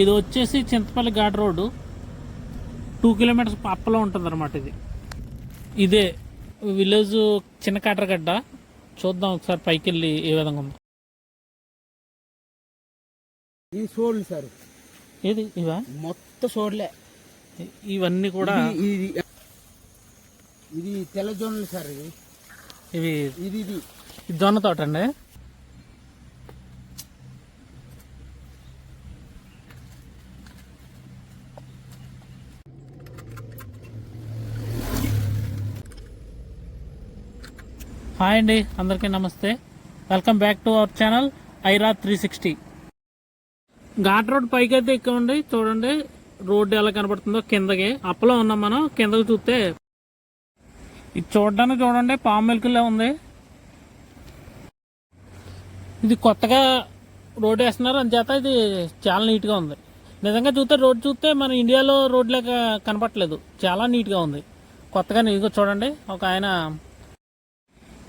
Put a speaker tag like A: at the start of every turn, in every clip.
A: ఇది వచ్చేసి Chintapalli ghat road. Two kilometres అప్పలో ఉంటుంది అనమాట ఇది. ఇదే విలేజ్ చిన్న కాటరగడ్డ. చూద్దాం ఒకసారి పైకి వెళ్ళి ఏ విధంగా ఉందో.
B: ఇది సోడ్లు సార్.
A: ఏది? ఇవా?
B: మొత్తం సోడ్లే
A: ఇవన్నీ కూడా
B: ఇది ఇది తెల్ల జొన్నలు సార్
A: ఇవి.
B: ఇది ఇది.
A: ఇది జొన్న తోట అండి హాయ్ అండి అందరికీ నమస్తే. Welcome back to our channel Aira three sixty. Ghat road పైకి అయితే ఎక్కండి చూడండి రోడ్డు ఎలా కనబడుతుందో కిందకి. అప్పలో ఉన్నాం మనం కిందకి చూస్తే. ఇది చూడడానికి చూడండి పాము మిల్క్లా ఉంది. ఇది కొత్తగా రోడ్ వేస్తున్నారు అందుచేత ఇది చాలా నీట్గా ఉంది. నిజంగా చూస్తే రోడ్ చూస్తే మన ఇండియాలో రోడ్ లేక కనపట్లేదు చాలా నీట్గా ఉంది. కొత్తగా నీట్గా చూడండి ఒక ఆయన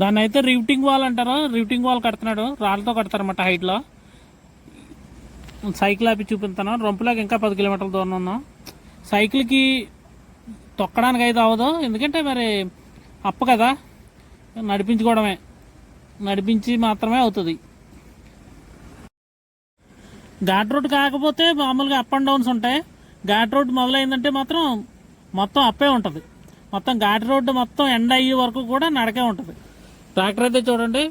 A: దాన్ని అయితే రిఫ్టింగ్ వాల్ అంటారు? రిఫ్టింగ్ వాల్ కడుతున్నాడు. రాళ్ళతో కడతారన్నమాట హైట్లో సైకిల్ ఆపి చూపిస్తాను. రొంపులాగా ఇంకా పది కిలోమీటర్ల దూరం ఉన్నాం. సైకిల్కి తొక్కడానికి అయితే అవ్వదు. ఎందుకంటే మరి అప్ప కదా. నడిపించుకోవడమే. నడిపించి మాత్రమే అవుతుంది. ఘాట్ రోడ్ కాకపోతే మామూలుగా అప్ అండ్ డౌన్స్ ఉంటాయి. ఘాట్ రోడ్ మొదలైందంటే మాత్రం మొత్తం అప్పే ఉంటుంది. మొత్తం ఘాట్ రోడ్డు మొత్తం ఎండ్ అయ్యే వరకు కూడా నడకే ఉంటుంది. ట్రాక్టర్ అయితే చూడండి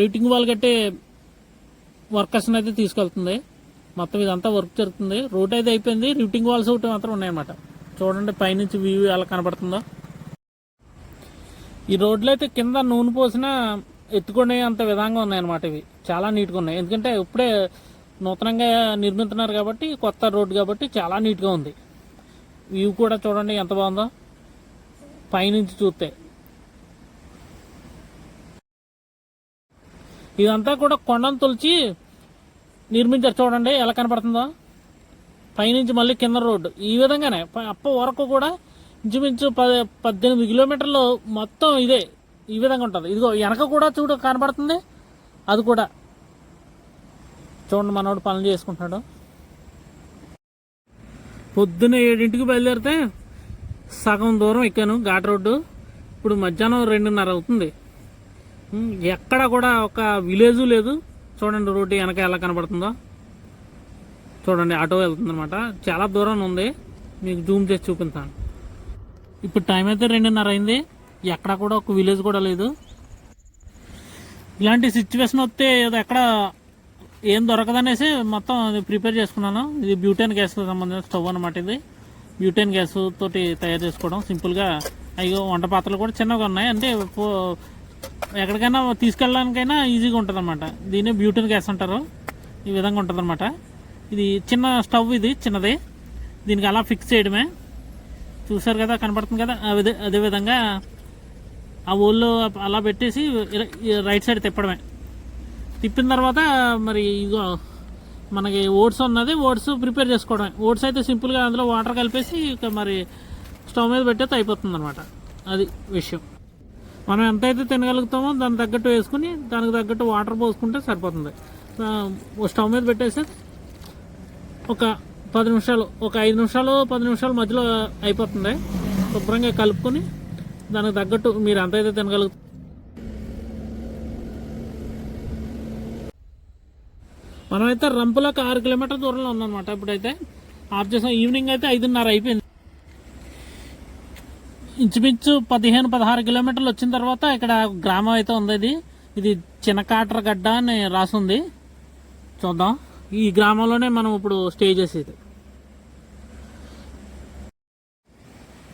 A: రీటింగ్ వాల్ కట్టే వర్కర్స్ని అయితే తీసుకెళ్తుంది. మొత్తం ఇదంతా వర్క్ జరుగుతుంది. రోడ్ అయితే అయిపోయింది. రీటింగ్ వాల్స్ ఒకటి మాత్రం ఉన్నాయన్నమాట. చూడండి పైనుంచి వ్యూ ఎలా కనబడుతుందో ఈ రోడ్లు అయితే కింద నూనె పోసిన ఎత్తుకునే అంత విధంగా ఉన్నాయన్నమాట ఇవి. చాలా నీట్గా ఉన్నాయి. ఎందుకంటే ఇప్పుడే నూతనంగా నిర్మిస్తున్నారు కాబట్టి కొత్త రోడ్డు కాబట్టి చాలా నీట్గా ఉంది. వ్యూ కూడా చూడండి ఎంత బాగుందో. పైనుంచి చూస్తే. ఇదంతా కూడా కొండను తొలిచి నిర్మించారు. చూడండి ఎలా కనపడుతుందో. పైనుంచి మళ్ళీ కింద రోడ్డు. ఈ విధంగానే ప- అప్ప వరకు కూడా ఇంచుమించు పది పద్దెనిమిది కిలోమీటర్లు మొత్తం ఇదే. ఈ విధంగా ఉంటుంది. ఇదిగో వెనక కూడా చూడు కనపడుతుంది. అది కూడా. చూడండి మనోడు పనులు చేసుకుంటున్నాడు. పొద్దున్న ఏడింటికి బయలుదేరితే సగం దూరం ఎక్కాను ఘాట్ రోడ్డు. ఇప్పుడు మధ్యాహ్నం రెండున్నర అవుతుంది. ఎక్కడ కూడా ఒక విలేజ్ లేదు. చూడండి రోడ్డు వెనక ఎలా కనబడుతుందో. చూడండి ఆటో వెళ్తుందనమాట చాలా దూరం ఉంది. మీకు జూమ్ చేసి చూపిస్తాను. ఇప్పుడు టైం అయితే రెండున్నర అయింది. ఎక్కడ కూడా ఒక విలేజ్ కూడా లేదు. ఇలాంటి సిచ్యువేషన్ వస్తే ఏదో ఎక్కడ ఏం దొరకదనేసి మొత్తం అది ప్రిపేర్ చేసుకున్నాను. ఇది బ్యూటెన్ గ్యాస్కి సంబంధించిన స్టవ్ అనమాట ఇది. బ్యూటెన్ గ్యాస్ తోటి తయారు చేసుకోవడం. సింపుల్గా అయ్యో వంట పాత్రలు కూడా చిన్నగా ఉన్నాయి. అంటే ఎక్కడికైనా తీసుకెళ్ళడానికైనా ఈజీగా ఉంటుంది అనమాట దీన్ని బ్యూటిన్ గ్యాస్ అంటారు. ఈ విధంగా ఉంటుంది ఇది చిన్న స్టవ్ ఇది చిన్నది. దీనికి అలా ఫిక్స్ చేయడమే. చూసారు కదా కనపడుతుంది కదా? అదే అదే విధంగా ఆ ఓళ్ళు అలా పెట్టేసి రైట్ సైడ్ తిప్పడమే. తిప్పిన తర్వాత మరి ఇగో మనకి ఓట్స్ ఉన్నది ఓట్స్ ప్రిపేర్ చేసుకోవడమే. ఓట్స్ అయితే సింపుల్గా అందులో వాటర్ కలిపేసి ఇక మరి స్టవ్ మీద పెట్టేస్తే అయిపోతుంది అనమాట అది విషయం. మనం ఎంతైతే తినగలుగుతామో దానికి తగ్గట్టు వేసుకుని దానికి తగ్గట్టు వాటర్ పోసుకుంటే సరిపోతుంది. ఓ స్టవ్ మీద పెట్టేసి ఒక పది నిమిషాలు ఒక ఐదు నిమిషాలు పది నిమిషాల మధ్యలో అయిపోతుంది. శుభ్రంగా కలుపుకొని దానికి తగ్గట్టు మీరు ఎంతైతే తినగలుగుతారు మనమైతే రంపులకు ఆరు కిలోమీటర్ దూరంలో ఉందన్నమాట. ఇప్పుడైతే ఆఫ్ చేసాం. ఈవినింగ్ అయితే ఐదున్నర అయిపోయింది. ఇంచుమించు పదిహేను పదహారు కిలోమీటర్లు వచ్చిన తర్వాత ఇక్కడ గ్రామం అయితే ఉంది ఇది. ఇది చిన్నకాటరగడ్డ అని రాసుంది. చూద్దాం. ఈ గ్రామంలోనే మనం ఇప్పుడు స్టే చేసేది.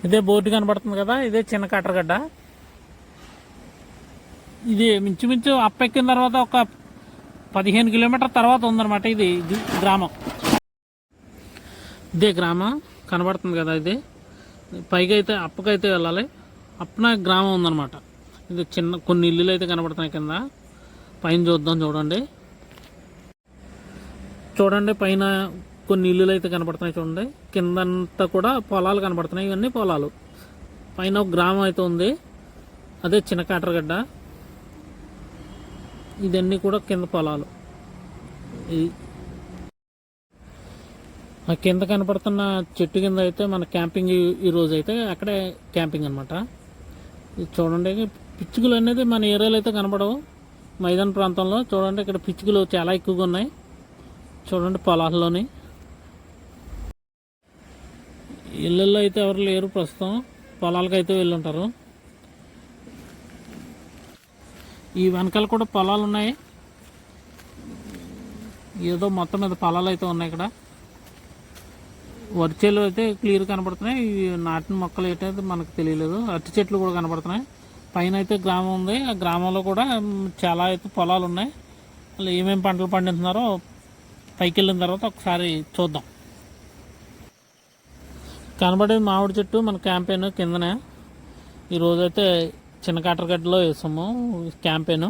A: ఇదే బోర్డు కనబడుతుంది కదా ఇదే చిన్న కాటరగడ్డ ఇది మించుమించు అప్పెక్కిన తర్వాత ఒక పదిహేను కిలోమీటర్ తర్వాత ఉందన్నమాట ఇది ఇది గ్రామం. ఇదే గ్రామం కనబడుతుంది కదా ఇది. పైకి అయితే అప్పకైతే వెళ్ళాలి. అప్పన గ్రామం ఉందన్నమాట. ఇది చిన్న కొన్ని ఇల్లులు అయితే కనబడుతున్నాయి కింద. పైన చూద్దాం చూడండి. చూడండి పైన కొన్ని ఇల్లులు అయితే కనబడుతున్నాయి చూడండి. కిందంతా కూడా పొలాలు కనబడుతున్నాయి. ఇవన్నీ పొలాలు. పైన ఒక గ్రామం అయితే ఉంది. అదే చిన్న కాటరగడ్డ. ఇదన్నీ కూడా కింద పొలాలు. ఇది కింద కనపడుతున్న చెట్టు కింద అయితే మన క్యాంపింగ్ ఈ- రోజు అయితే అక్కడే క్యాంపింగ్ అనమాట ఇది చూడండి పిచ్చుకలు అనేది మన ఏరియాలో అయితే కనపడవు. మైదాన ప్రాంతంలో చూడండి ఇక్కడ పిచ్చుకలు చాలా ఎక్కువగా ఉన్నాయి. చూడండి పొలాల్లోని. ఇళ్ళల్లో అయితే ఎవరు లేరు ప్రస్తుతం. పొలాలకు అయితే వెళ్ళుంటారు. ఈ వెనకాల కూడా పొలాలు ఉన్నాయి. ఏదో మొత్తం మీద పొలాలు అయితే ఉన్నాయి ఇక్కడ. వరిచేలు అయితే క్లియర్ కనబడుతున్నాయి. ఇవి నాటిన మొక్కలు ఏంటైతే మనకు తెలియలేదు. అరటి చెట్లు కూడా కనబడుతున్నాయి. పైన అయితే గ్రామం ఉంది. ఆ గ్రామంలో కూడా చాలా అయితే పొలాలు ఉన్నాయి. వాళ్ళు ఏమేమి పంటలు పండిస్తున్నారో పైకి వెళ్ళిన తర్వాత ఒకసారి చూద్దాం. కనబడేది మామిడి చెట్టు మన క్యాంపెయిన్ కిందనే. ఈరోజు అయితే చిన్న కాటరగడ్డలో వేసాము. క్యాంపెయిన్.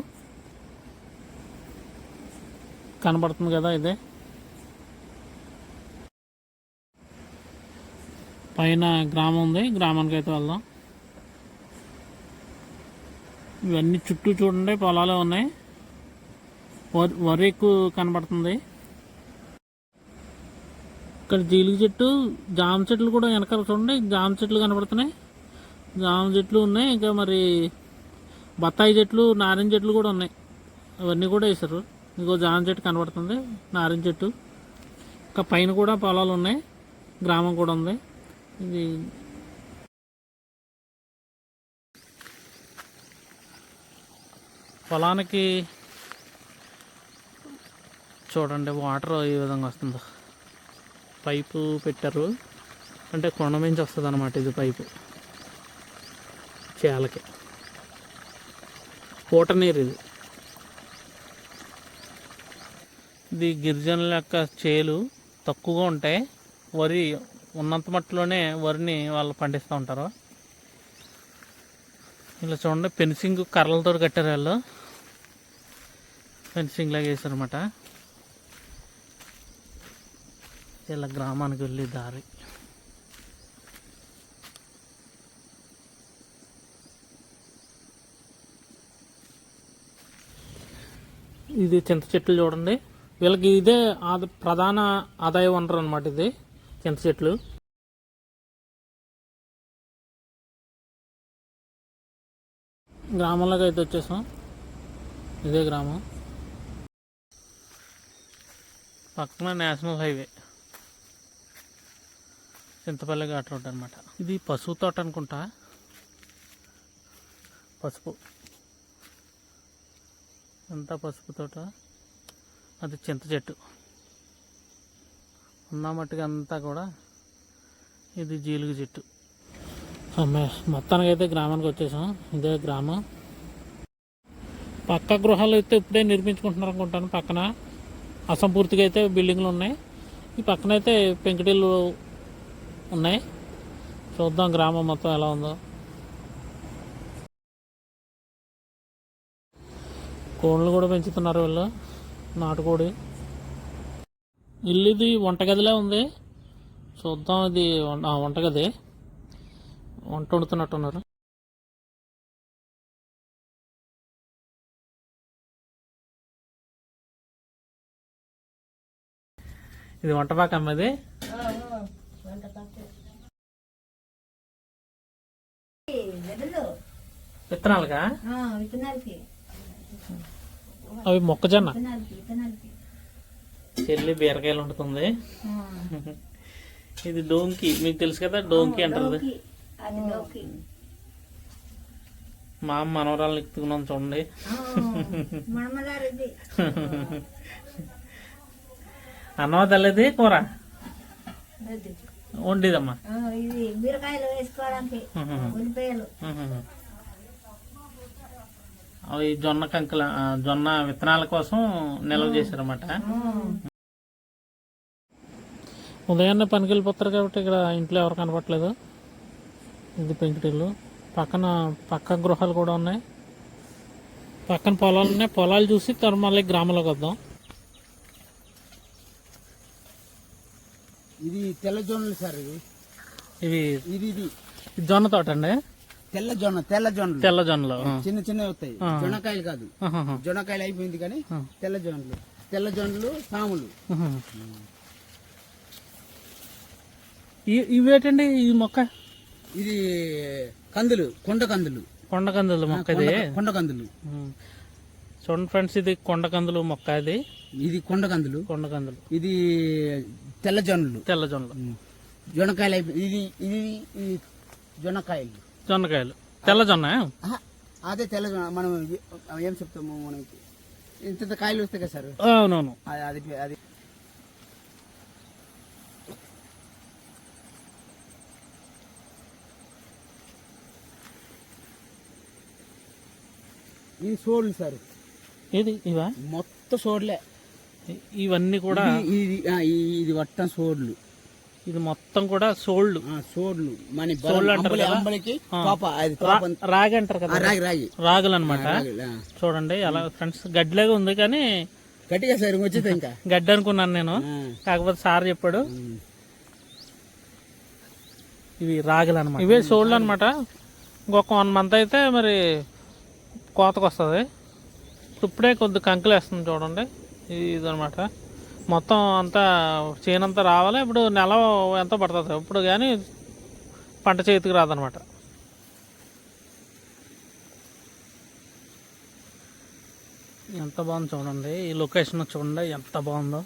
A: కనబడుతుంది కదా ఇదే. పైన గ్రామం ఉంది. గ్రామానికి అయితే వెళ్దాం. ఇవన్నీ చుట్టూ చూడండి పొలాలు ఉన్నాయి. వరి వరి ఎక్కువ కనబడుతుంది. ఇక్కడ జీలుగు చెట్టు జామ చెట్లు కూడా వెనకాల చూడండి. జామ చెట్లు కనబడుతున్నాయి. జామ చెట్లు ఉన్నాయి. ఇంకా మరి బత్తాయి చెట్లు నారింజ చెట్లు కూడా ఉన్నాయి. అవన్నీ కూడా వేసారు ఇంకో జామ చెట్టు కనబడుతుంది. నారింజ చెట్టు. ఇంకా పైన కూడా పొలాలు ఉన్నాయి. గ్రామం కూడా ఉంది. ఇది పొలానికి చూడండి వాటర్ ఈ విధంగా వస్తుందో. పైపు పెట్టారు. అంటే కొండ నుంచి వస్తుంది అనమాట ఇది పైపు. చేలకి. పూట నీరు ఇది. ఇది గిరిజనుల యొక్క చేలు తక్కువగా ఉంటాయి. వరి ఉన్నంత మట్టులోనే వరిని వాళ్ళు పండిస్తూ ఉంటారు. ఇలా చూడండి ఫెన్సింగ్ కర్రలతో కట్టారు వాళ్ళు. ఫెన్సింగ్ లాగా వేసారనమాట ఇలా గ్రామానికి వెళ్ళే దారి. ఇది చింత చెట్లు చూడండి. వీళ్ళకి ఇదే ఆద ప్రధాన ఆదాయ వనరు అనమాట ఇది. చింత చెట్లు. గ్రామంలోకి అయితే వచ్చేసాం. ఇదే గ్రామం. పక్కన national highway. Chintapalli ghat road అనమాట ఇది పసుపు తోట అనుకుంటా. పసుపు. అంతా పసుపు తోట? అది చింత చెట్టు. ఉన్న మట్టుగా అంతా కూడా ఇది జీలుగు చెట్టు మొత్తానికైతే మొత్తానికి అయితే గ్రామానికి వచ్చేసాం. ఇదే గ్రామం. పక్క గృహాలు అయితే ఇప్పుడే నిర్మించుకుంటున్నారు అనుకుంటాను. పక్కన అసంపూర్తిగా అయితే బిల్డింగ్లు ఉన్నాయి. ఈ పక్కన అయితే పెంకుటిల్లు ఉన్నాయి. చూద్దాం గ్రామం మొత్తం ఎలా ఉందో. కోళ్ళు కూడా పెంచుతున్నారు వీళ్ళు. నాటుకోడి. ఇల్లు ఇది వంటగదిలే ఉంది. చూద్దాం ఇది వంటగది. వంట వండుతున్నట్టున్నారు. ఇది వంట పాక అమ్మది విత్తనాలుగా? అవి మొక్కజొన్న? చెల్లి బీరకాయలు వండుతుంది. ఇది డోంకి మీకు తెలుసు కదా డోంకి అంటారు మా అమ్మ మనవరాలను ఎక్కుతున్నాం చూడండి. అన్నవ తల్లిది కూర. వండిదమ్మా.
C: ఆ, ఇది బీరకాయలు వేసుకోవడానికి ఉల్లిపాయలు
A: అవి జొన్న కంకుల జొన్న విత్తనాల కోసం నిల్వ చేశారన్నమాట. ఉదయాన్నే పనికి వెళ్ళిపోతారు కాబట్టి ఇక్కడ ఇంట్లో ఎవరు కనపట్లేదు ఇది పెంకుటిల్లు. పక్కన పక్క గృహాలు కూడా ఉన్నాయి. పక్కన పొలాలు ఉన్నాయి. పొలాలు చూసి తర్వాత మళ్ళీ గ్రామంలోకి వద్దాం.
B: ఇది తెల్ల జొన్నలు సార్ ఇది
A: ఇవి
B: ఇది ఇది.
A: ఇది జొన్న తోట అండి
B: తెల్ల జొన్న తెల్ల జొన్నలు.
A: తెల్ల జొన్నలు.
B: చిన్న చిన్నవి వస్తాయి. జొన్నకాయలు కాదు. జొన్నకాయలు అయిపోయింది కానీ. తెల్ల జొన్నలు. తెల్ల జొన్నలు సాములు.
A: ఇవేటండి ఈ మొక్క?
B: ఇది కందులు కొండ కందులు.
A: కొండ కందులు మొక్క ఇది?
B: కొండ- కందులు.
A: చూడండి ఫ్రెండ్స్ ఇది కొండ కందులు మొక్క ఇది.
B: ఇది కొండ కందులు.
A: కొండ కందులు.
B: ఇది తెల్ల జొన్నలు.
A: తెల్ల జొన్నలు.
B: జొన్నకాయలు ఇది ఇది జొన్నకాయలు.
A: జొన్నకాయలు. తెల్ల జొన్న
B: అదే తెల్ల జొన్న. మనం ఏ- చెప్తాము మనకి? ఇంత ఇంత కాయలు వస్తాయి కదా సార్?
A: అవునవును.
B: అది అది ఇది సోడ్లు సార్.
A: ఇది ఇవా?
B: మొత్తం సోడ్లే.
A: ఇవన్నీ కూడా
B: ఇది ఇది ఆ, ఈ- ఇది వట్టం సోడ్లు.
A: ఇది మొత్తం కూడా సోళ్ళు.
B: సోడ్లు. మన
A: సోడ్లు అంటారు రాగి అంటారు కదా?
B: రాగి రాగి.
A: రాగులు అనమాట. చూడండి అలా ఫ్రెండ్స్ గడ్డిలాగా ఉంది కానీ
B: గట్టిగా సార్ వచ్చేది ఇంకా.
A: గడ్డి అనుకున్నాను నేను. కాకపోతే సార్ చెప్పాడు. ఇవి రాగులు అనమాట ఇవే సోళ్ళు అనమాట ఇంకొక వన్ మంత్ అయితే మరి కోతకు వస్తుంది ఇప్పుడే కొద్ది కంకులు వేస్తుంది చూడండి. ఇది అనమాట మొత్తం అంతా చేనంతా రావాలి? ఇప్పుడు నెల ఎంత పడుతుంది? ఇప్పుడు కానీ పంట చేతికి రాదనమాట ఎంత బాగుంది చూడండి. ఈ లొకేషన్ చూడండి ఎంత బాగుందో.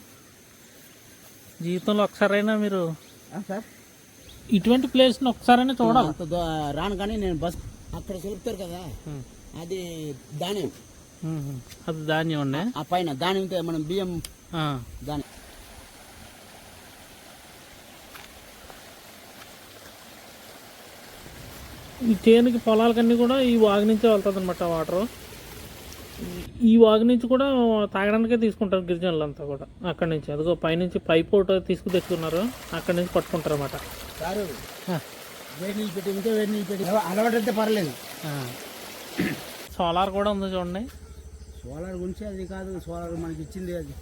A: జీవితంలో ఒకసారైనా మీరు
B: ఆ, సార్?
A: ఇటువంటి ప్లేస్ని ఒకసారైనా చూడాలి?
B: రాను కానీ నేను బస్ అక్కడ చెలుపుతారు కదా. అది ధాన్యం.
A: అది ధాన్యం అండి?
B: ఆ పైన ధాన్యంతో మనం బియ్యం. ధాన్యం.
A: ఈ చేనుకి పొలాలకన్నీ కూడా ఈ వాగు నుంచే వెళ్తుంది అనమాట వాటర్. ఈ వాగు నుంచి కూడా తాగడానికే తీసుకుంటారు గిరిజనులు అంతా కూడా అక్కడి నుంచి. అదిగో పైనుంచి పైప్ ఒకటి తీసుకు తెచ్చుకున్నారు. అక్కడి నుంచి పట్టుకుంటారు అనమాట
B: వేడి నీళ్ళు పెట్టి ఉంటే వేడి నీళ్ళు పెట్టి అలవాటు అయితే పర్లేదు.
A: సోలార్ కూడా ఉంది చూడండి.
B: సోలార్ గురించి అది కాదు సోలార్ మనకి ఇచ్చింది అది.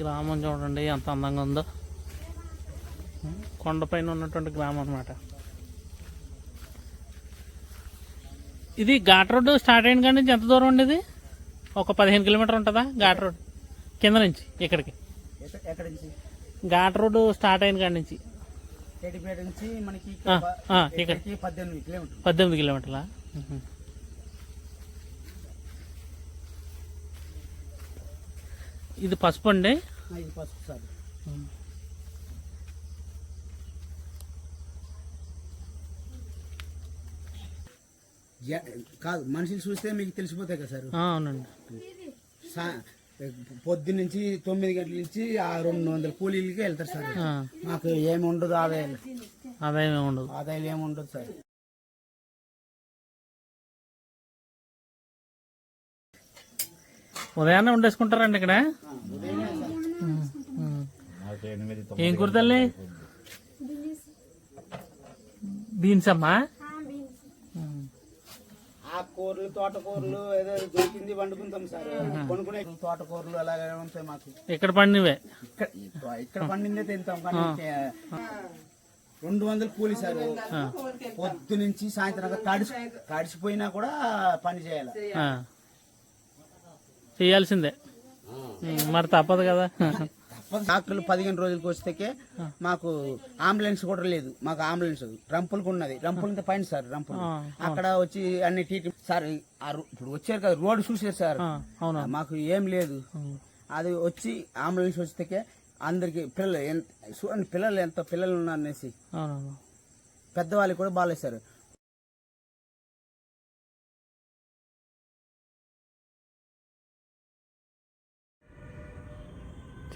A: గ్రామం చూడండి ఎంత అందంగా ఉందో. కొండపైన ఉన్నటువంటి గ్రామం అన్నమాట. ఇది ఘాట్ రోడ్ స్టార్ట్ అయిన కాడి నుంచి ఎంత దూరం ఉండేది ఒక పదిహేను కిలోమీటర్ ఉంటుందా ఘాట్ రోడ్ కింద నుంచి ఇక్కడికి. ఘాట్ రోడ్ స్టార్ట్ అయిన కాడి నుంచి.
B: పద్దెనిమిది కిలోమీటర్లు.
A: ఇది పసుపు అండి?
B: ఇది పసుపు సార్. కాదు మనుషులు చూస్తే మీకు తెలిసిపోతాయి కదా సార్?
A: ఆ, అవునండి.
B: సా- పొద్దు నుంచి తొమ్మిది గంటల నుంచి ఆ రెండు వందల కూలీలకి వెళ్తారు సార్. మాకు ఏమి ఉండదు ఆదాయాలు
A: ఆదాయం ఏమి ఉండదు.
B: ఆదాయాలు ఏమి ఉండదు సార్.
A: ఉదయాన్నే ఉండేసుకుంటారండి ఇక్కడ. ఏం కూర తల్లి? బీన్స్ అమ్మా? మ్మ్.
B: ఆ కూరలు తోటకూరలు ఏదో దొరికింది వండుకుంటాం సార్. కొనుక్కునే తోటకూరలు అలాగే ఉంటాయి మాకు.
A: ఇక్కడ పండినవే?
B: ఇక్కడ పండిందే తింటాం కానీ రెండు వందలు కూలి సార్. పొద్దు నుంచి సాయంత్రం తడిసి తడిసిపోయినా కూడా పని చేయాలి.
A: చేయాల్సిందే. మరి తప్పదు కదా.
B: డాక్టర్లు పదిహేను రోజులకు వస్తే మాకు అంబులెన్స్ కూడా లేదు. మాకు అంబులెన్స్ రంపులకు ఉన్నది. రంపులు పైన సార్ రంపులు. అక్కడ వచ్చి అన్ని ట్రీట్మెంట్ సార్ ఇప్పుడు వచ్చారు కదా రోడ్డు చూసారు సార్. మాకు ఏం లేదు. అది వచ్చి అంబులెన్స్ వస్తే అందరికి పిల్లలు చూడండి పిల్లలు ఎంత పిల్లలు ఉన్నారు అనేసి
A: అవునవును.
B: పెద్దవాళ్ళకి కూడా బాగాలేదు సార్.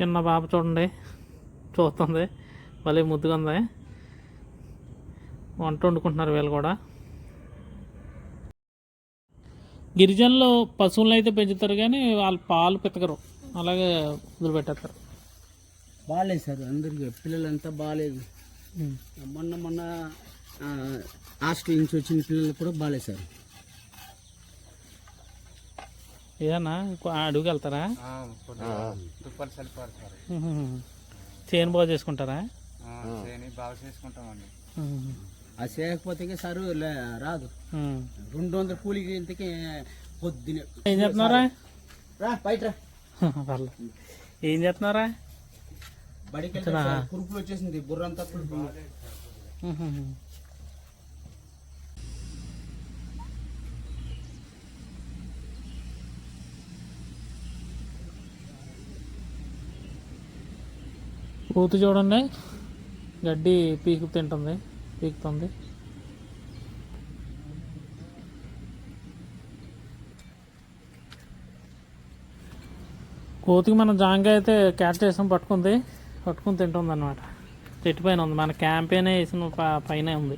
A: చిన్న పాప చూడండి. చూస్తుంది. భలే ముద్దుగా ఉంది. వంట వండుకుంటున్నారు వీళ్ళు కూడా. గిరిజనులు పశువులను అయితే పెంచుతారు కానీ వాళ్ళు పాలు పెతకరు. అలాగే వదిలిపెట్టేస్తారు.
B: బాగాలేదు సార్ అందరికి. పిల్లలంతా బాగాలేదు. మొన్న మొన్న హాస్టల్ నుంచి వచ్చిన పిల్లలు కూడా బాగాలేదు సార్.
A: ఏదన్నా? ఇంకో అడుగుకి వెళ్తారా. చేను బాగు చేసుకుంటారా?
D: బాగా చేసుకుంటామండి.
A: ఉహు.
B: అది చేయకపోతే సార్ లే- రాదు. రెండు వందల కూలికి ఇంతకే పొద్దునే.
A: ఏం చేస్తున్నారా?
B: రా బయట
A: ఏం చేస్తున్నారా?
B: బడికి కురుపులు వచ్చేసింది బుర్రంతా కురుపులు.
A: పూత చూడండి. గడ్డి పీకు తింటుంది పీకుతుంది. కోతికి మన జాంగా అయితే క్యాచ్ చేసాం పట్టుకుంది. పట్టుకుని తింటుంది అనమాట చెట్టు పైన ఉంది. మన క్యాంపేనే వేసిన పైన పైనే ఉంది.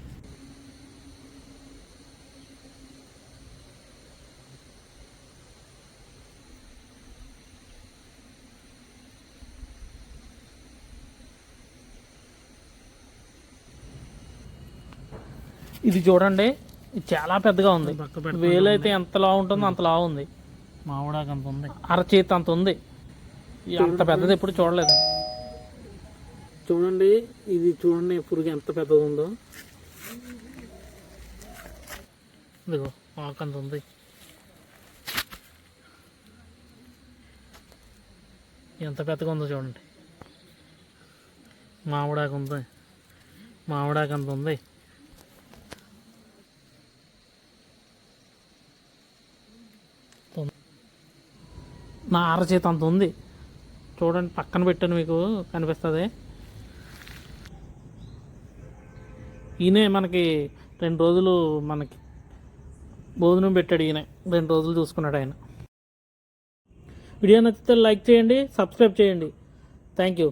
A: ఇది చూడండి ఇది చాలా పెద్దగా ఉంది. వేలు అయితే ఎంత లావు ఉంటుందో అంత లావు ఉంది. మామిడాకు అంత ఉంది. అరచేతి అంత ఉంది. అంత పెద్దది ఎప్పుడు చూడలేదు. చూడండి ఇది చూడండి పురుగు ఎంత పెద్దది ఉందో. ఇదిగో ఆకు అంత ఉంది. ఎంత పెద్దగా ఉందో చూడండి. మామిడాకు ఉంది. మామిడాకు అంత ఉంది. నా అరచేత అంత ఉంది. చూడండి పక్కన పెట్టాను మీకు కనిపిస్తుంది. ఈయనే మనకి రెండు రోజులు మనకి భోజనం పెట్టాడు ఈయన రెండు రోజులు చూసుకున్నాడు ఆయన. వీడియో నచ్చితే లైక్ చేయండి సబ్స్క్రైబ్ చేయండి. Thank you